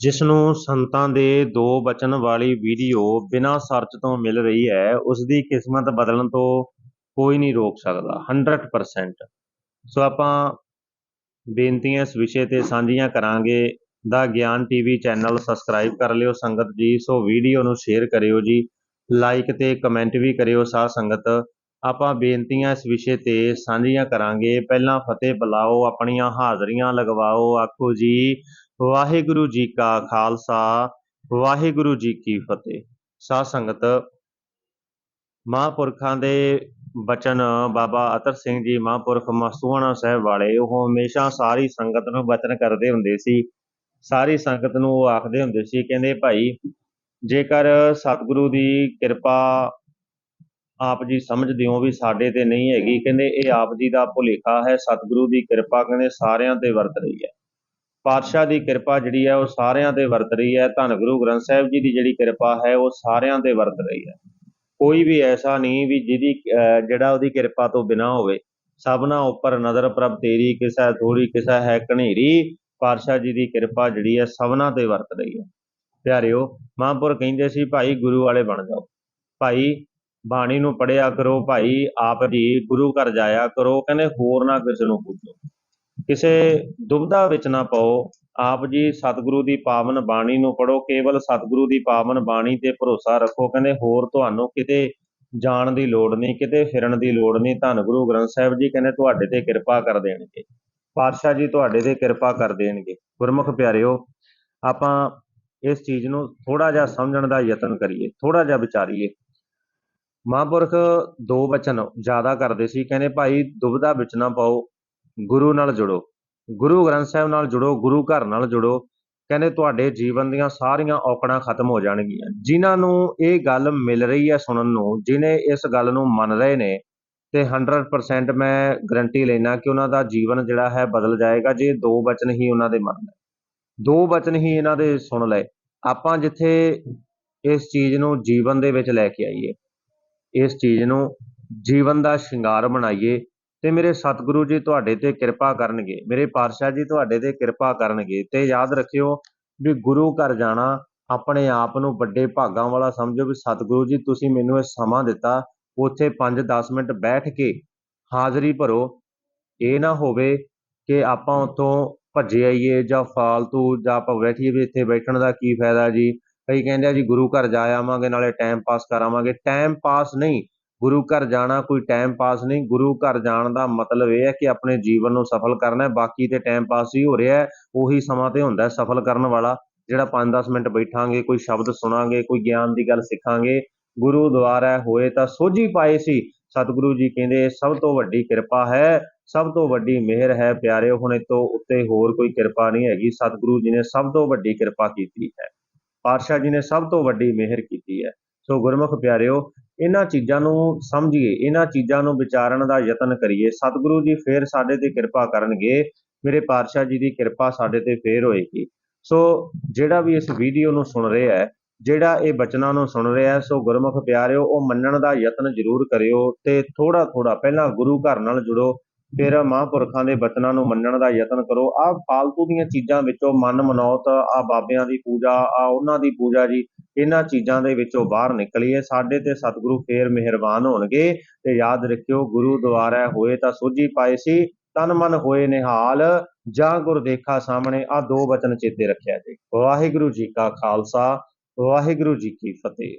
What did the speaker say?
ਜਿਸ ਨੂੰ ਸੰਤਾਂ ਦੇ ਦੋ ਬਚਨ ਵਾਲੀ ਵੀਡੀਓ ਬਿਨਾਂ ਸਰਚ ਤੋਂ ਮਿਲ ਰਹੀ ਹੈ ਉਸ ਦੀ ਕਿਸਮਤ ਬਦਲਣ ਤੋਂ ਕੋਈ ਨਹੀਂ ਰੋਕ ਸਕਦਾ 100% ਸੋ ਆਪਾਂ ਬੇਨਤੀਆਂ ਇਸ ਵਿਸ਼ੇ ਤੇ ਸਾਂਝੀਆਂ ਕਰਾਂਗੇ ਦਾ ਗਿਆਨ ਟੀਵੀ ਚੈਨਲ ਸਬਸਕ੍ਰਾਈਬ ਕਰ ਲਿਓ ਸੰਗਤ ਜੀ, ਸੋ ਵੀਡੀਓ ਨੂੰ ਸ਼ੇਅਰ ਕਰਿਓ ਜੀ ਲਾਈਕ ਤੇ ਕਮੈਂਟ ਵੀ ਕਰਿਓ ਸਾਧ ਸੰਗਤ। ਆਪਾਂ ਬੇਨਤੀਆਂ ਇਸ ਵਿਸ਼ੇ ਤੇ ਸਾਂਝੀਆਂ ਕਰਾਂਗੇ। ਪਹਿਲਾਂ ਫਤਿਹ ਬੁਲਾਓ, ਆਪਣੀਆਂ ਹਾਜ਼ਰੀਆਂ ਲਗਵਾਓ, ਆਖੋ ਜੀ ਵਾਹਿਗੁਰੂ ਜੀ ਕਾ ਖਾਲਸਾ, ਵਾਹਿਗੁਰੂ ਜੀ ਕੀ ਫਤਿਹ। ਸਾਧ ਸੰਗਤ, ਮਹਾਂਪੁਰਖਾਂ ਦੇ ਬਚਨ ਬਾਬਾ ਅਤਰ ਸਿੰਘ ਜੀ ਮਹਾਂਪੁਰਖ ਮਸਤੂਆਣਾ ਸਾਹਿਬ ਵਾਲੇ, ਉਹ ਹਮੇਸ਼ਾ ਸਾਰੀ ਸੰਗਤ ਨੂੰ ਬਚਨ ਕਰਦੇ ਹੁੰਦੇ ਸੀ। ਸਾਰੀ ਸੰਗਤ ਨੂੰ ਉਹ ਆਖਦੇ ਹੁੰਦੇ ਸੀ, ਕਹਿੰਦੇ ਭਾਈ, ਜੇਕਰ ਸਤਿਗੁਰੂ ਦੀ ਕਿਰਪਾ ਆਪ ਜੀ ਸਮਝਦੇ ਹੋ ਵੀ ਸਾਡੇ ਤੇ ਨਹੀਂ ਹੈਗੀ, ਕਹਿੰਦੇ ਇਹ ਆਪ ਜੀ ਦਾ ਭੁਲੇਖਾ ਹੈ, ਸਤਿਗੁਰੂ ਦੀ ਕਿਰਪਾ ਕਹਿੰਦੇ ਸਾਰਿਆਂ ਤੇ ਵਰਤ ਰਹੀ ਹੈ। ਪਾਤਸ਼ਾਹ ਦੀ ਕਿਰਪਾ ਜਿਹੜੀ ਹੈ ਉਹ ਸਾਰਿਆਂ ਤੇ ਵਰਤ ਰਹੀ ਹੈ। ਧੰਨ ਗੁਰੂ ਗ੍ਰੰਥ ਸਾਹਿਬ ਜੀ ਦੀ ਜਿਹੜੀ ਕਿਰਪਾ ਹੈ, ਉਹ ਸਾਰਿਆਂ ਤੇ ਵਰਤ ਰਹੀ ਹੈ। ਕੋਈ ਵੀ ਐਸਾ ਨਹੀਂ ਵੀ ਜਿਹਦੀ ਜਿਹੜਾ ਉਹਦੀ ਕਿਰਪਾ ਤੋਂ ਬਿਨਾ ਹੋਵੇ। ਸਭਨਾ ਉੱਪਰ ਨਜ਼ਰ ਪ੍ਰਭ ਤੇਰੀ, ਕਿਸੈ ਥੋੜੀ ਕਿਸੈ ਹੈ ਕਨੇਰੀ ਪਾਤਸ਼ਾਹ ਜੀ ਦੀ ਕਿਰਪਾ ਜਿਹੜੀ ਹੈ ਸਭਨਾ ਤੇ ਵਰਤ ਰਹੀ ਹੈ। ਪਿਆਰਿਓ, ਮਹਾਂਪੁਰ ਕਹਿੰਦੇ ਸੀ, ਭਾਈ ਗੁਰੂ ਵਾਲੇ ਬਣ ਜਾਓ। ਭਾਈ ਬਾਣੀ ਨੂੰ ਪੜਿਆ ਕਰੋ। ਭਾਈ ਆਪ ਜੀ ਗੁਰੂ ਘਰ ਜਾਇਆ ਕਰੋ। ਕਹਿੰਦੇ, ਹੋਰ ਨਾ ਕਿਸੇ ਨੂੰ ਪੁੱਛੋ। ਕਿਸੇ ਦੁਬਧਾ ਵਿੱਚ ਨਾ ਪਾਓ। ਆਪ ਜੀ ਸਤਿਗੁਰੂ ਦੀ ਪਾਵਨ ਬਾਣੀ ਨੂੰ ਪੜੋ ਕੇਵਲ ਸਤਿਗੁਰੂ ਦੀ ਪਾਵਨ ਬਾਣੀ ਤੇ ਭਰੋਸਾ ਰੱਖੋ। ਕਹਿੰਦੇ, ਹੋਰ ਤੁਹਾਨੂੰ ਕਿਤੇ ਜਾਣ ਦੀ ਲੋੜ ਨਹੀਂ, ਕਿਤੇ ਫਿਰਨ ਦੀ ਲੋੜ ਨਹੀਂ। ਧੰਨ ਗੁਰੂ ਗ੍ਰੰਥ ਸਾਹਿਬ ਜੀ ਕਹਿੰਦੇ, ਤੁਹਾਡੇ ਤੇ ਕਿਰਪਾ ਕਰ ਦੇਣਗੇ। ਪਾਤਸ਼ਾਹ ਜੀ ਤੁਹਾਡੇ ਤੇ ਕਿਰਪਾ ਕਰ ਦੇਣਗੇ। ਗੁਰਮੁਖ ਪਿਆਰਿਓ, ਆਪਾਂ ਇਸ ਚੀਜ਼ ਨੂੰ ਥੋੜਾ ਜਿਹਾ ਸਮਝਣ ਦਾ ਯਤਨ ਕਰੀਏ ਥੋੜਾ ਜਿਹਾ ਵਿਚਾਰੀਏ। ਮਹਾਂਪੁਰਖ ਦੋ ਬਚਨ ਜ਼ਿਆਦਾ ਕਰਦੇ ਸੀ। ਕਹਿੰਦੇ, ਭਾਈ ਦੁਬਿਧਾ ਵਿੱਚ ਨਾ ਪਾਓ। ਗੁਰੂ ਨਾਲ ਜੁੜੋ, ਗੁਰੂ ਗ੍ਰੰਥ ਸਾਹਿਬ ਨਾਲ ਜੁੜੋ, ਗੁਰੂ ਘਰ ਨਾਲ ਜੁੜੋ, ਕਹਿੰਦੇ ਤੁਹਾਡੇ ਜੀਵਨ ਦੀਆਂ ਸਾਰੀਆਂ ਔਕੜਾਂ ਖਤਮ ਹੋ ਜਾਣਗੀਆਂ। ਜਿਨ੍ਹਾਂ ਨੂੰ ਇਹ ਗੱਲ ਮਿਲ ਰਹੀ ਹੈ ਸੁਣਨ ਨੂੰ, ਜਿਨੇ ਇਸ ਗੱਲ ਨੂੰ ਮੰਨ ਰਹੇ ਨੇ, ਤੇ 100% ਮੈਂ ਗਰੰਟੀ ਲੈਣਾ ਕਿ ਉਹਨਾਂ ਦਾ ਜੀਵਨ ਜਿਹੜਾ ਹੈ ਬਦਲ ਜਾਏਗਾ, ਜੇ ਦੋ ਬਚਨ ਹੀ ਉਹਨਾਂ ਦੇ ਮੰਨ ਲਏ। ਦੋ ਬਚਨ ਹੀ ਇਹਨਾਂ ਦੇ ਸੁਣ ਲਏ। ਆਪਾਂ ਜਿੱਥੇ ਇਸ ਚੀਜ਼ ਨੂੰ ਜੀਵਨ ਦੇ ਵਿੱਚ ਲੈ ਕੇ ਆਈਏ, ਇਸ ਚੀਜ਼ ਨੂੰ ਜੀਵਨ ਦਾ ਸ਼ਿੰਗਾਰ ਬਣਾਈਏ ਤੇ ਮੇਰੇ ਸਤਿਗੁਰੂ ਜੀ ਤੁਹਾਡੇ ਤੇ ਕਿਰਪਾ ਕਰਨਗੇ, ਮੇਰੇ ਪਾਤਸ਼ਾਹ ਜੀ ਤੁਹਾਡੇ ਤੇ ਕਿਰਪਾ ਕਰਨਗੇ ਤੇ ਯਾਦ ਰੱਖਿਓ ਵੀ ਗੁਰੂ ਘਰ ਜਾਣਾ ਆਪਣੇ ਆਪ ਨੂੰ ਵੱਡੇ ਭਾਗਾਂ ਵਾਲਾ ਸਮਝੋ ਵੀ ਸਤਿਗੁਰੂ ਜੀ ਤੁਸੀਂ ਮੈਨੂੰ ਇਹ ਸਮਾਂ ਦਿੱਤਾ, ਉੱਥੇ 5-10 ਮਿੰਟ ਬੈਠ ਕੇ ਹਾਜ਼ਰੀ ਭਰੋ, ਇਹ ਨਾ ਹੋਵੇ ਕਿ ਆਪਾਂ ਉੱਥੋਂ ਭੱਜੇ ਆਈਏ ਜਾਂ ਫਾਲਤੂ ਜਾਂ ਆਪਾਂ ਬੈਠੀਏ ਵੀ ਇੱਥੇ ਬੈਠਣ ਦਾ ਕੀ ਫਾਇਦਾ ਜੀ, ਕਈ ਕਹਿੰਦੇ ਆ ਜੀ ਗੁਰੂ ਘਰ ਜਾ ਆਵਾਂਗੇ, ਨਾਲੇ ਟਾਈਮ ਪਾਸ ਕਰਾਵਾਂਗੇ ਟਾਈਮ ਪਾਸ ਨਹੀਂ ਗੁਰੂ ਘਰ ਜਾਣਾ ਕੋਈ ਟਾਈਮ ਪਾਸ ਨਹੀਂ। ਗੁਰੂ ਘਰ ਜਾਣ ਦਾ ਮਤਲਬ ਇਹ ਹੈ ਕਿ ਆਪਣੇ ਜੀਵਨ ਨੂੰ ਸਫਲ ਕਰਨਾ ਹੈ। ਬਾਕੀ ਤੇ ਟਾਈਮ ਪਾਸ ਹੀ ਹੋ ਰਿਹਾ ਹੈ। ਉਹੀ ਸਮਾਂ ਤੇ ਹੁੰਦਾ ਸਫਲ ਕਰਨ ਵਾਲਾ, ਜਿਹੜਾ 5-10 ਮਿੰਟ ਬੈਠਾਂਗੇ, ਕੋਈ ਸ਼ਬਦ ਸੁਣਾਂਗੇ, ਕੋਈ ਗਿਆਨ ਦੀ ਗੱਲ ਸਿੱਖਾਂਗੇ। ਗੁਰੂ ਦੁਆਰਾ ਹੋਏ ਤਾਂ ਸੋਝੀ ਪਾਏ ਸੀ। ਸਤਿਗੁਰੂ ਜੀ ਕਹਿੰਦੇ, ਸਭ ਤੋਂ ਵੱਡੀ ਕਿਰਪਾ ਹੈ, ਸਭ ਤੋਂ ਵੱਡੀ ਮਿਹਰ ਹੈ ਪਿਆਰਿਓ ਹੁਣ ਇਹ ਤੋਂ ਉੱਤੇ ਹੋਰ ਕੋਈ ਕਿਰਪਾ ਨਹੀਂ ਹੈਗੀ। ਸਤਿਗੁਰੂ ਜੀ ਨੇ ਸਭ ਤੋਂ ਵੱਡੀ ਕਿਰਪਾ ਕੀਤੀ ਹੈ। ਪਾਤਸ਼ਾਹ ਜੀ ਨੇ ਸਭ ਤੋਂ ਵੱਡੀ ਮਿਹਰ ਕੀਤੀ ਹੈ। ਸੋ ਗੁਰਮੁਖ ਪਿਆਰਿਓ ਇਹਨਾਂ ਚੀਜ਼ਾਂ ਨੂੰ ਸਮਝੀਏ, ਇਹਨਾਂ ਚੀਜ਼ਾਂ ਨੂੰ ਵਿਚਾਰਨ ਦਾ ਯਤਨ ਕਰੀਏ, ਸਤਿਗੁਰੂ ਜੀ ਫੇਰ ਸਾਡੇ ਤੇ ਕਿਰਪਾ ਕਰਨਗੇ, ਮੇਰੇ ਪਾਤਸ਼ਾਹ ਜੀ ਦੀ ਕਿਰਪਾ ਸਾਡੇ ਤੇ ਫੇਰ ਹੋਏਗੀ। ਸੋ ਜਿਹੜਾ ਵੀ ਇਸ ਵੀਡੀਓ ਨੂੰ ਸੁਣ ਰਿਹਾ ਹੈ, ਜਿਹੜਾ ਇਹ ਬਚਨਾਂ ਨੂੰ ਸੁਣ ਰਿਹਾ ਹੈ, ਸੋ ਗੁਰਮੁਖ ਪਿਆਰਿਓ, ਉਹ ਮੰਨਣ ਦਾ ਯਤਨ ਜ਼ਰੂਰ ਕਰਿਓ ਤੇ ਥੋੜਾ ਥੋੜਾ ਪਹਿਲਾਂ ਗੁਰੂ ਘਰ ਨਾਲ ਜੁੜੋ ਫਿਰ ਮਹਾਂਪੁਰਖਾਂ ਦੇ ਬਚਨਾਂ ਨੂੰ ਮੰਨਣ ਦਾ ਯਤਨ ਕਰੋ। ਆਹ ਫਾਲਤੂ ਦੀਆਂ ਚੀਜ਼ਾਂ ਵਿੱਚੋਂ ਮਨ ਮਨੌਤ, ਆ ਬਾਬਿਆਂ ਦੀ ਪੂਜਾ, ਆ ਉਹਨਾਂ ਦੀ ਪੂਜਾ ਜੀ, ਇਹਨਾਂ ਚੀਜ਼ਾਂ ਦੇ ਵਿੱਚੋਂ ਬਾਹਰ ਨਿਕਲੀਏ। ਸਾਡੇ ਤੇ ਸਤਿਗੁਰੂ ਫੇਰ ਮਿਹਰਬਾਨ ਹੋਣਗੇ ਤੇ ਯਾਦ ਰੱਖਿਓ, ਗੁਰੂ ਦੁਆਰਾ ਹੋਏ ਤਾਂ ਸੋਝੀ ਪਾਏ ਸੀ, ਤਨ ਮਨ ਹੋਏ ਨਿਹਾਲ, ਜਾਂ ਗੁਰ ਦੇਖਾ ਸਾਹਮਣੇ, ਆ ਦੋ ਬਚਨ ਚੇਤੇ ਰੱਖਿਆ ਜੀ। ਵਾਹਿਗੁਰੂ ਜੀ ਕਾ ਖਾਲਸਾ, ਵਾਹਿਗੁਰੂ ਜੀ ਕੀ ਫਤਿਹ।